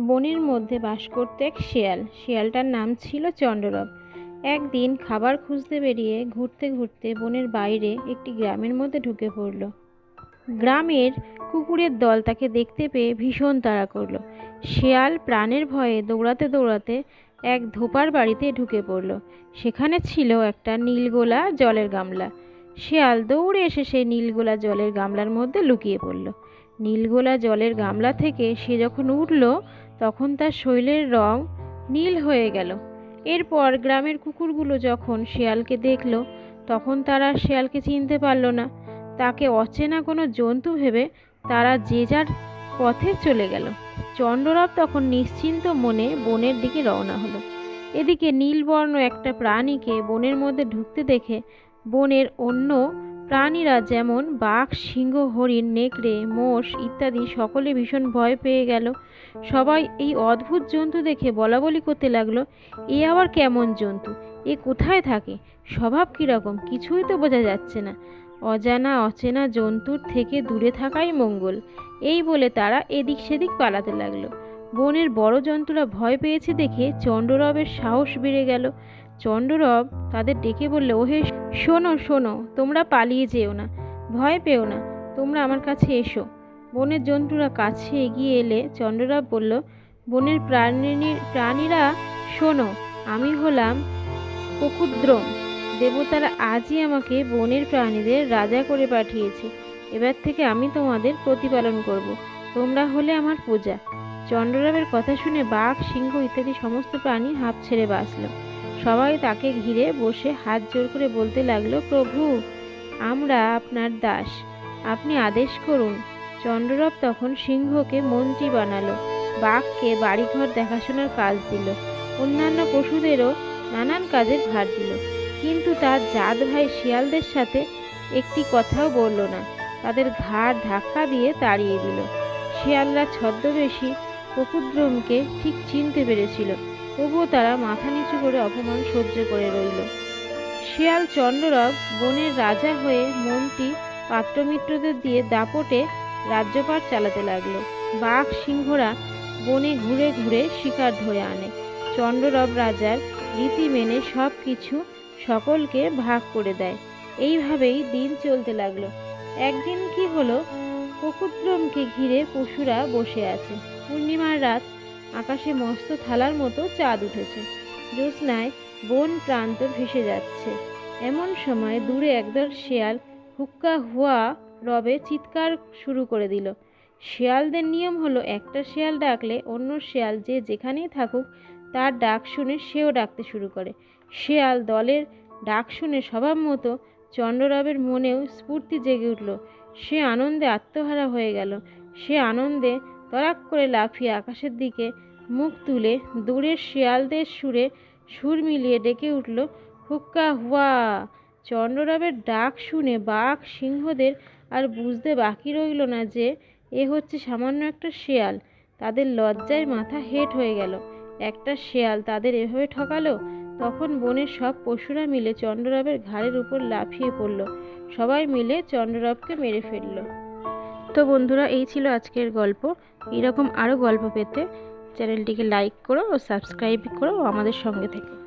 বনের মধ্যে বাস করত এক শেয়াল। শেয়ালটার নাম ছিল চন্দ্ররব। একদিন খাবার খুঁজতে বেরিয়ে ঘুরতে ঘুরতে বনের বাইরে একটি গ্রামের মধ্যে ঢুকে পড়ল। গ্রামের কুকুরের দল তাকে দেখতে পেয়ে ভীষণ তাড়া করল। শেয়াল প্রাণের ভয়ে দৌড়াতে দৌড়াতে এক ধোপার বাড়িতে ঢুকে পড়ল। সেখানে ছিল একটা নীলগোলা জলের গামলা। শেয়াল দৌড়ে এসে সেই নীলগোলা জলের গামলার মধ্যে লুকিয়ে পড়ল। নীলগোলা জলের গামলা থেকে সে যখন উঠল তখন তার শৈলের রং নীল হয়ে গেল। এরপর গ্রামের কুকুরগুলো যখন শেয়ালকে দেখল, তখন তারা শেয়ালকে চিনতে পারল না। তাকে অচেনা কোনো জন্তু ভেবে তারা যে যার পথে চলে গেল। চন্দ্ররব তখন নিশ্চিন্ত মনে বনের দিকে রওনা হলো। এদিকে নীলবর্ণ একটা প্রাণীকে বনের মধ্যে ঢুকতে দেখে বনের অন্য প্রাণীরা যেমন বাঘ, সিংহ, হরিণ, নেকড়ে, মোষ ইত্যাদি সকলে ভীষণ ভয় পেয়ে গেল। সবাই এই অদ্ভুত জন্তু দেখে বলা বলি করতে লাগল, এ আবার কেমন জন্তু? এ কোথায় থাকে? স্বভাব কীরকম? কিছুই তো বোঝা যাচ্ছে না। অজানা, অচেনা জন্তুর থেকে দূরে থাকাই মঙ্গল। এই বলে তারা এদিক সেদিক পালাতে লাগল। বনের বড় জন্তুরা ভয় পেয়েছে দেখে চন্দ্ররবের সাহস বেড়ে গেল। চন্দ্ররব তাদের ডেকে বললে, ওহে, শোনো শোনো, তোমরা পালিয়ে যেও না, ভয় পেও না, তোমরা আমার কাছে এসো বনের জন্তুরা কাছে এগিয়ে এলে চন্দ্ররব বলল, বনের প্রাণীর প্রাণীরা, শোনো, আমি হলাম পকুদ্রম দেবতারা আজই আমাকে বনের প্রাণীদের রাজা করে পাঠিয়েছে, এবার থেকে আমি তোমাদের প্রতিপালন করব। তোমরা হলে আমার পূজা চন্দ্ররাবের কথা শুনে বাঘ, সিংহ ইত্যাদি সমস্ত প্রাণী হাঁপ ছেড়ে বাঁচল সবাই তাকে ঘিরে বসে হাত জোর করে বলতে লাগল, প্রভু, আমরা আপনার দাস। আপনি আদেশ করুন। চন্দ্ররব তখন সিংহকে মন্ত্রী বানালো, বাঘকে বাড়িঘর দেখাশোনার কাজ দিল, অন্যান্য পশুদেরও নানান কাজের ভার দিল। কিন্তু তার জাত ভাই শিয়ালদের সাথে একটি কথাও বলল না। তাদের ঘাড় ধাক্কা দিয়ে তাড়িয়ে দিল। শিয়ালরা ছদ্মবেশী উপদ্রমকে ঠিক চিনতে পেরেছিল। তবুও তারা মাথা নিচু করে অপমান সহ্য করে রইল। শিয়াল চন্দ্ররব বনের রাজা হয়ে মন্ত্রী, পাত্রমিত্রদের দিয়ে দাপটে রাজ্যপাট চালাতে লাগল। বাঘ সিংহরা বনে ঘুরে ঘুরে শিকার ধরে আনে। চন্দ্ররব রাজার রীতি মেনে সব কিছু সকলকে ভাগ করে দেয়। এইভাবেই দিন চলতে লাগল। একদিন কি হলো? পকুদ্রমকে ঘিরে পশুরা বসে আছে। পূর্ণিমার রাত আকাশে মস্ত থালার মতো চাঁদ উঠেছে। জ্যোৎস্নায় বন প্রান্ত ভেসে যাচ্ছে। এমন সময় দূরে একদল শেয়াল হুক্কা হুয়া রবে চিৎকার শুরু করে দিল। শেয়ালদের নিয়ম হলো, একটা শেয়াল ডাকলে অন্য শেয়াল যে যেখানেই থাকুক, তার ডাক শুনে সেও ডাকতে শুরু করে। শেয়াল দলের ডাক শুনে স্বভাব মতো চন্দ্ররবের মনেও স্ফূর্তি জেগে উঠল। সে আনন্দে আত্মহারা হয়ে গেল। সে আনন্দে তরাক করে লাফিয়ে আকাশের দিকে মুখ তুলে দূরের শিয়ালদের সুরে সুর মিলিয়ে ডেকে উঠল, হুক্কা হুয়া! চন্দ্ররবের ডাক শুনে বাঘ সিংহদের আর বুঝতে বাকি রইল না যে এ হচ্ছে সামান্য একটা শেয়াল। তাদের লজ্জায় মাথা হেট হয়ে গেল। একটা শেয়াল তাদের এভাবে ঠকালো? তখন বনের সব পশুরা মিলে চন্দ্ররবের ঘাড়ের উপর লাফিয়ে পড়ল। সবাই মিলে চন্দ্ররবকে মেরে ফেলল। তো বন্ধুরা, এই ছিল আজকের গল্প। এরকম আরও গল্প পেতে চ্যানেলটিকে লাইক করো ও সাবস্ক্রাইব করো আমাদের সঙ্গে থেকে।